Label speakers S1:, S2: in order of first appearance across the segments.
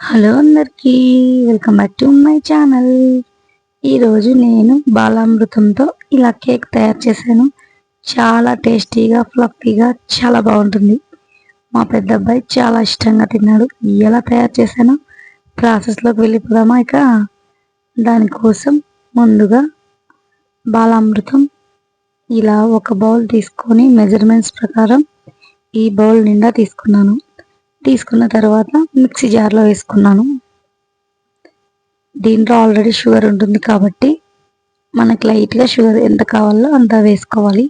S1: Hello అందరికీ welcome back to my channel. ఈరోజు నేను బాలామృతంతో ఇలా కేక్ తయారు చేశాను. చాలా టేస్టీగా ఫ్లఫీగా చాలా బాగుంటుంది. మా పెద్ద అబ్బాయి చాలా ఇష్టంగా తిన్నాడు. ఎలా తయారు చేశానో ప్రాసెస్లోకి వెళ్ళిపోదామా ఇక? దానికోసం ముందుగా బాలామృతం ఇలా ఒక బౌల్ తీసుకొని మెజర్మెంట్స్ ప్రకారం ఈ బౌల్ నిండా తీసుకున్నాను. తీసుకున్న తర్వాత మిక్సీ జార్లో వేసుకున్నాను. దీంట్లో ఆల్రెడీ షుగర్ ఉంటుంది కాబట్టి మనకి లైట్గా షుగర్ ఎంత కావాలో అంత వేసుకోవాలి.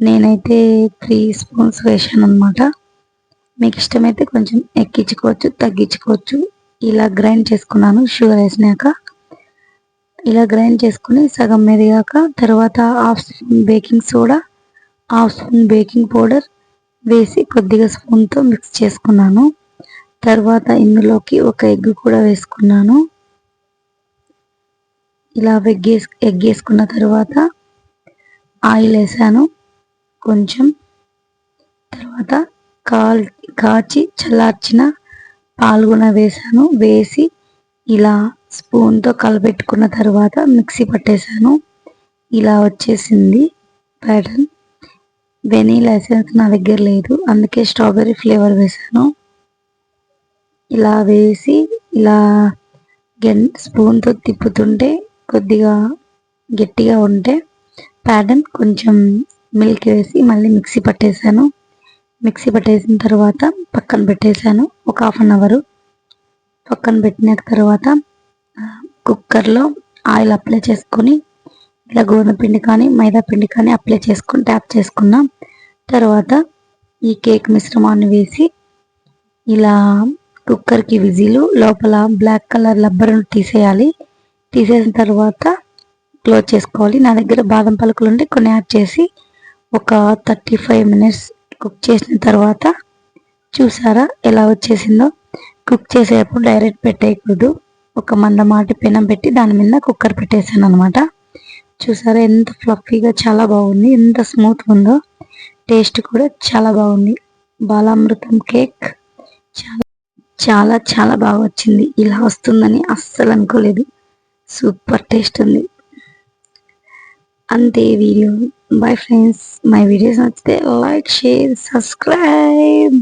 S1: నేనైతే త్రీ స్పూన్స్ వేసాను అనమాట మీకు ఇష్టమైతే కొంచెం ఎక్కించుకోవచ్చు తగ్గించుకోవచ్చు. ఇలా గ్రైండ్ చేసుకున్నాను షుగర్ వేసినాక. ఇలా గ్రైండ్ చేసుకుని సగం మెరిగాక తర్వాత half spoon baking soda half spoon baking powder వేసి కొద్దిగా స్పూన్తో మిక్స్ చేసుకున్నాను. తర్వాత ఇందులోకి ఒక ఎగ్ కూడా వేసుకున్నాను. ఇలా ఎగ్ ఎగ్ వేసుకున్న తర్వాత ఆయిల్ వేసాను. కొంచెం తర్వాత కాల్ కాచి చల్లార్చిన పాలు కూడా వేసాను. వేసి ఇలా స్పూన్తో కలపెట్టుకున్న తర్వాత మిక్సీ పట్టేశాను ఇలా వచ్చేసింది ప్యాటర్న్. వెనీలా ఎసెన్స్ నా దగ్గర లేదు. అందుకే స్ట్రాబెర్రీ ఫ్లేవర్ వేసాను ఇలా వేసి ఇలా గెన్ స్పూన్తో తిప్పుతుంటే కొద్దిగా గట్టిగా ఉంటే ప్యాటర్న్ కొంచెం మిల్క్ వేసి మళ్ళీ మిక్సీ పట్టేశాను. మిక్సీ పట్టేసిన తర్వాత పక్కన పెట్టేశాను. ఒక హాఫ్ అన్ అవరు. పక్కన పెట్టిన తర్వాత కుక్కర్లో ఆయిల్ అప్లై చేసుకొని ఇలా గోధుమ పిండి కానీ మైదా పిండి కానీ అప్లై చేసుకుని ట్యాప్ చేసుకున్నాం తర్వాత ఈ కేక్ మిశ్రమాన్ని వేసి ఇలా కుక్కర్కి విజిలు లోపల బ్లాక్ కలర్ లబ్బర్ను తీసేయాలి. తీసేసిన తర్వాత క్లోజ్ చేసుకోవాలి. నా దగ్గర బాదం పలుకులు ఉంటే కొన్ని యాడ్ చేసి ఒక థర్టీ ఫైవ్ మినిట్స్ కుక్ చేసిన తర్వాత చూసారా ఎలా వచ్చేసిందో? కుక్ చేసేటప్పుడు డైరెక్ట్ పెట్టేయకూడదు. ఒక మందమాటి పెనం పెట్టి దాని మీద కుక్కర్ పెట్టేసాను అనమాట చూసారా? ఎంత ఫ్లఫీగా చాలా బాగుంది. ఎంత స్మూత్ ఉందో టేస్ట్ కూడా చాలా బాగుంది. బాలామృతం కేక్ చాలా చాలా చాలా బాగా వచ్చింది. ఇలా వస్తుందని అస్సలు అనుకోలేదు. సూపర్ టేస్ట్ ఉంది. అంతే video. Bye friends. My videos నచ్చితే లైక్ షేర్ సబ్స్క్రైబ్.